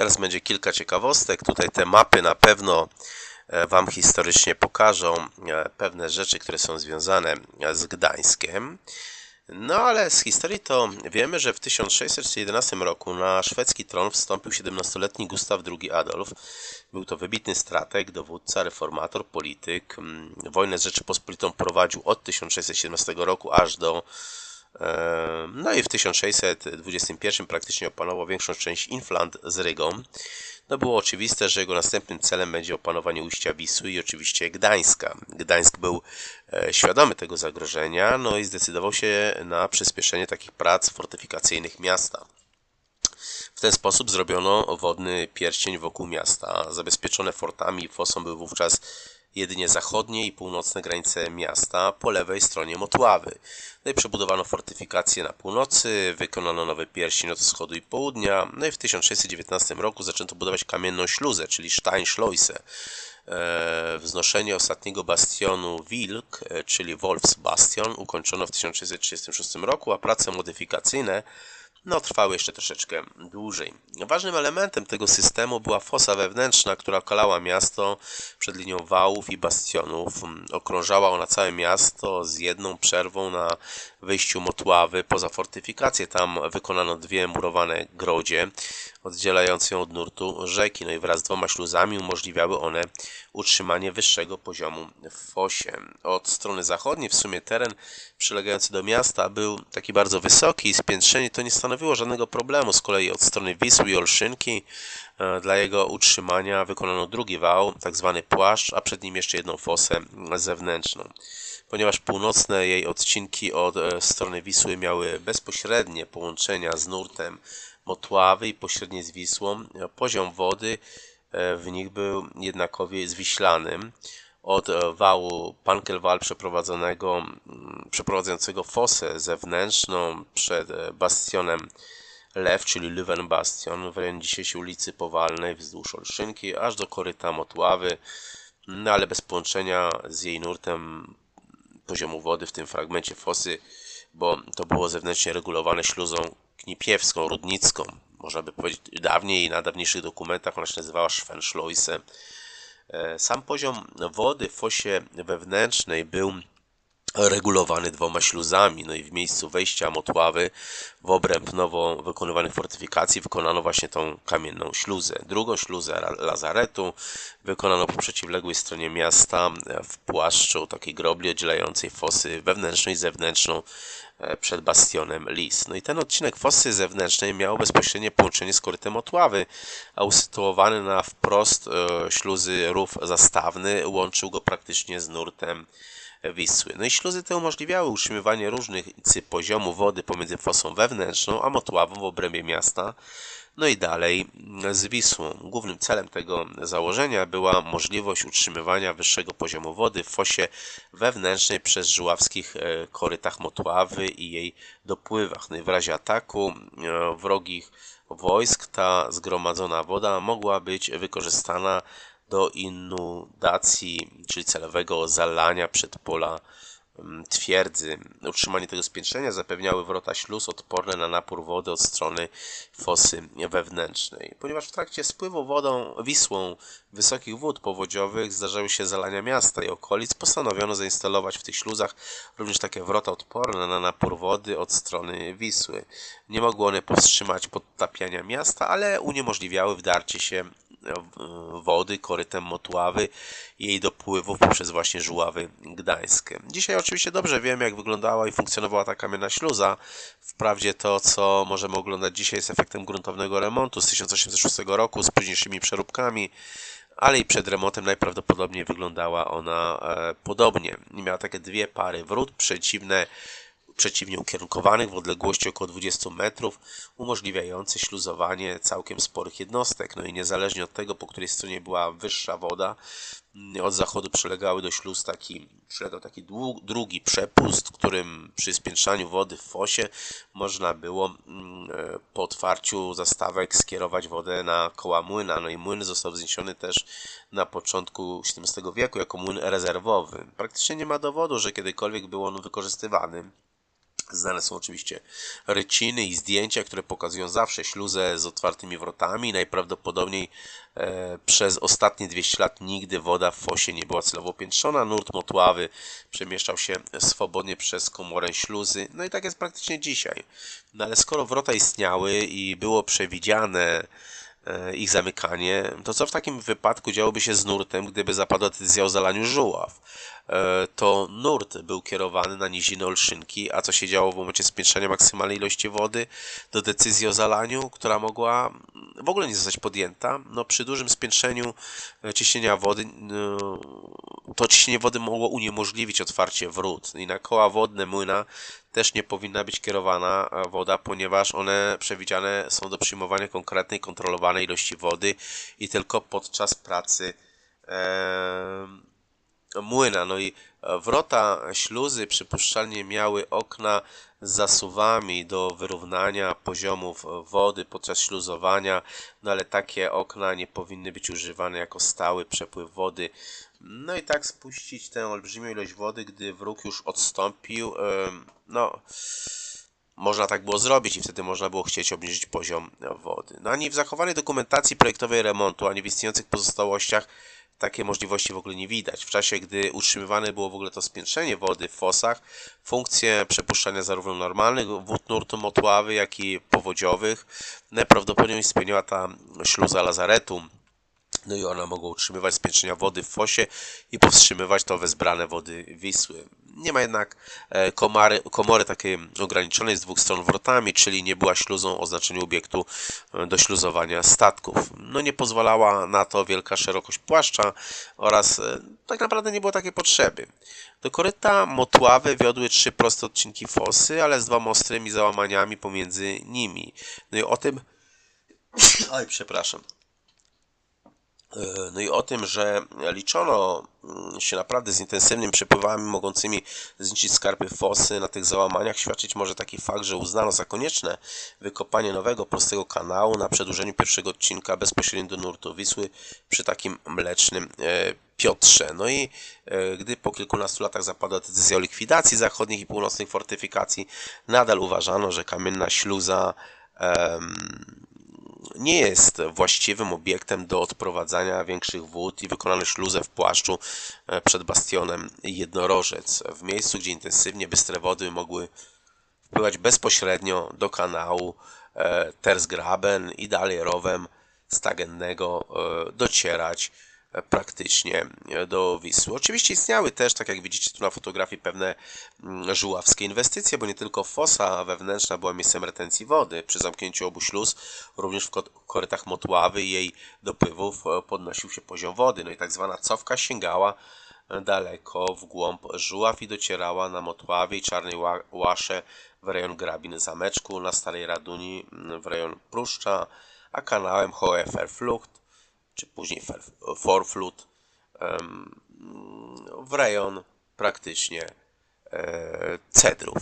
Teraz będzie kilka ciekawostek. Tutaj te mapy na pewno e, Wam historycznie pokażą e, pewne rzeczy, które są związane e, z Gdańskiem. No ale z historii to wiemy, że w 1611 roku na szwedzki tron wstąpił 17-letni Gustaw II Adolf. Był to wybitny strateg, dowódca, reformator, polityk. Mm, Wojnę z Rzeczypospolitą prowadził od 1617 roku aż do no i w 1621 praktycznie opanował większą część Infland z Rygą. No było oczywiste, że jego następnym celem będzie opanowanie ujścia Wisły i oczywiście Gdańska. Gdańsk był e, świadomy tego zagrożenia, no i zdecydował się na przyspieszenie takich prac fortyfikacyjnych miasta. W ten sposób zrobiono wodny pierścień wokół miasta. Zabezpieczone fortami i fosą były wówczas jedynie zachodnie i północne granice miasta po lewej stronie Motławy. No i przebudowano fortyfikacje na północy, wykonano nowy pierścień od wschodu i południa, no i w 1619 roku zaczęto budować kamienną śluzę, czyli Steinschleuse. E, Wznoszenie ostatniego bastionu Wilk, e, czyli Wolfs Bastion, ukończono w 1636 roku, a prace modyfikacyjne no, trwały jeszcze troszeczkę dłużej. Ważnym elementem tego systemu była fosa wewnętrzna, która okalała miasto przed linią wałów i bastionów. Okrążała ona całe miasto z jedną przerwą na wyjściu Motławy. Poza fortyfikację tam wykonano dwie murowane grodzie oddzielające ją od nurtu rzeki. No i wraz z dwoma śluzami umożliwiały one utrzymanie wyższego poziomu w fosie. Od strony zachodniej w sumie teren przylegający do miasta był taki bardzo wysoki i spiętrzenie to nie stanowiło żadnego problemu. Z kolei od strony Wisły i Olszynki e, dla jego utrzymania wykonano drugi wał, tak zwany płaszcz, a przed nim jeszcze jedną fosę zewnętrzną. Ponieważ północne jej odcinki od e, strony Wisły miały bezpośrednie połączenia z nurtem Motławy i pośrednie z Wisłą, poziom wody e, w nich był jednakowie z wiślanym. Od e, wału Pankelwal przeprowadzonego, przeprowadzającego fosę zewnętrzną przed e, bastionem Lew, czyli Leuven Bastion w rejonie dzisiejszej ulicy Powalnej wzdłuż Olszynki, aż do koryta Motławy, no ale bez połączenia z jej nurtem poziomu wody w tym fragmencie fosy, bo to było zewnętrznie regulowane śluzą knipiewską, rudnicką. Można by powiedzieć dawniej, na dawniejszych dokumentach ona się nazywała Schwenschleuse. E, Sam poziom wody w fosie wewnętrznej był regulowany dwoma śluzami, no i w miejscu wejścia Motławy w obręb nowo wykonywanych fortyfikacji wykonano właśnie tą kamienną śluzę. Drugą śluzę lazaretu wykonano po przeciwległej stronie miasta e, w płaszczu takiej grobli oddzielającej fosy wewnętrzną i zewnętrzną e, przed bastionem Lis. No i ten odcinek fosy zewnętrznej miał bezpośrednie połączenie z korytem Otławy, a usytuowany na wprost e, śluzy rów zastawny łączył go praktycznie z nurtem Wisły. No i śluzy te umożliwiały utrzymywanie różnych poziomu wody pomiędzy fosą wewnętrzną a Motławą w obrębie miasta, no i dalej z Wisłą. Głównym celem tego założenia była możliwość utrzymywania wyższego poziomu wody w fosie wewnętrznej przez żuławskich e, korytach Motławy i jej dopływach. No i w razie ataku e, wrogich wojsk ta zgromadzona woda mogła być wykorzystana do inundacji, czyli celowego zalania przedpola twierdzy. Utrzymanie tego spiętrzenia zapewniały wrota śluz odporne na napór wody od strony fosy wewnętrznej. Ponieważ w trakcie spływu wodą Wisłą wysokich wód powodziowych zdarzały się zalania miasta i okolic, postanowiono zainstalować w tych śluzach również takie wrota odporne na napór wody od strony Wisły. Nie mogły one powstrzymać podtapiania miasta, ale uniemożliwiały wdarcie się wody korytem Motławy i jej dopływów poprzez właśnie Żuławy Gdańskie. Dzisiaj oczywiście dobrze wiemy, jak wyglądała i funkcjonowała ta kamienna śluza. Wprawdzie to, co możemy oglądać dzisiaj jest efektem gruntownego remontu z 1806 roku z późniejszymi przeróbkami, ale i przed remontem najprawdopodobniej wyglądała ona e, podobnie. Miała takie dwie pary wrót przeciwne przeciwnie ukierunkowanych w odległości około 20 metrów, umożliwiające śluzowanie całkiem sporych jednostek. No i niezależnie od tego, po której stronie była wyższa woda, mm, od zachodu przylegały do śluz taki, przylegał taki dług, drugi przepust, którym przy spiętrzaniu wody w fosie można było mm, e, po otwarciu zastawek skierować wodę na koła młyna. No i młyn został wzniesiony też na początku XVII wieku jako młyn rezerwowy. Praktycznie nie ma dowodu, że kiedykolwiek był on wykorzystywany Znane są oczywiście ryciny i zdjęcia, które pokazują zawsze śluzę z otwartymi wrotami. Najprawdopodobniej e, przez ostatnie 200 lat nigdy woda w fosie nie była celowo piętrzona. Nurt motławy przemieszczał się swobodnie przez komorę śluzy. No i tak jest praktycznie dzisiaj. No ale skoro wrota istniały i było przewidziane ich zamykanie, to co w takim wypadku działoby się z nurtem, gdyby zapadła decyzja o zalaniu żuław? E, To nurt był kierowany na nizinę Olszynki, a co się działo w momencie spiętrzenia maksymalnej ilości wody do decyzji o zalaniu, która mogła w ogóle nie zostać podjęta. No, przy dużym spiętrzeniu e, ciśnienia wody to ciśnienie wody mogło uniemożliwić otwarcie wrót i na koła wodne młyna też nie powinna być kierowana e, woda, ponieważ one przewidziane są do przyjmowania konkretnej, kontrolowanej ilości wody i tylko podczas pracy młyna. No i e, wrota śluzy przypuszczalnie miały okna zasuwami do wyrównania poziomów wody podczas śluzowania, no ale takie okna nie powinny być używane jako stały przepływ wody. No i tak spuścić tę olbrzymią ilość wody, gdy wróg już odstąpił, no można tak było zrobić i wtedy można było chcieć obniżyć poziom wody. No ani w zachowanej dokumentacji projektowej remontu, ani w istniejących pozostałościach takie możliwości w ogóle nie widać. W czasie, gdy utrzymywane było w ogóle to spiętrzenie wody w fosach, funkcje przepuszczania zarówno normalnych wód nurtu motławy, jak i powodziowych, najprawdopodobniej spełniała ta śluza lazaretu, no i ona mogła utrzymywać spiętrzenia wody w fosie i powstrzymywać to wezbrane wody Wisły. Nie ma jednak e, komary, komory takiej ograniczonej z dwóch stron wrotami, czyli nie była śluzą o znaczeniu obiektu e, do śluzowania statków. No nie pozwalała na to wielka szerokość płaszcza oraz e, tak naprawdę nie było takiej potrzeby. Do koryta motławy wiodły trzy proste odcinki fosy, ale z dwoma ostrymi załamaniami pomiędzy nimi. No i o tym... Oj, przepraszam. No i o tym, że liczono mm, się naprawdę z intensywnymi przepływami mogącymi zniszczyć skarpy fosy na tych załamaniach, świadczyć może taki fakt, że uznano za konieczne wykopanie nowego prostego kanału na przedłużeniu pierwszego odcinka bezpośrednio do nurtu Wisły przy takim mlecznym e, Piotrze. No i e, gdy po kilkunastu latach zapadła decyzja o likwidacji zachodnich i północnych fortyfikacji, nadal uważano, że kamienna śluza em, nie jest właściwym obiektem do odprowadzania większych wód i wykonano śluzę w płaszczu e, przed bastionem Jednorożec, w miejscu, gdzie intensywnie bystre wody mogły wpływać bezpośrednio do kanału e, Tersgraben i dalej rowem Stagennego e, docierać praktycznie do Wisły. Oczywiście istniały też, tak jak widzicie tu na fotografii, pewne mm, żuławskie inwestycje, bo nie tylko fosa wewnętrzna była miejscem retencji wody. Przy zamknięciu obu śluz, również w ko- korytach Motławy i jej dopływów e, podnosił się poziom wody. No i tak zwana cofka sięgała e, daleko w głąb Żuław i docierała na Motławie i Czarnej Ła- Łasze w rejon Grabin Zameczku, na Starej Raduni mm, w rejon Pruszcza, a kanałem Hoheferflucht czy później Forflut w rejon praktycznie e, cedrów.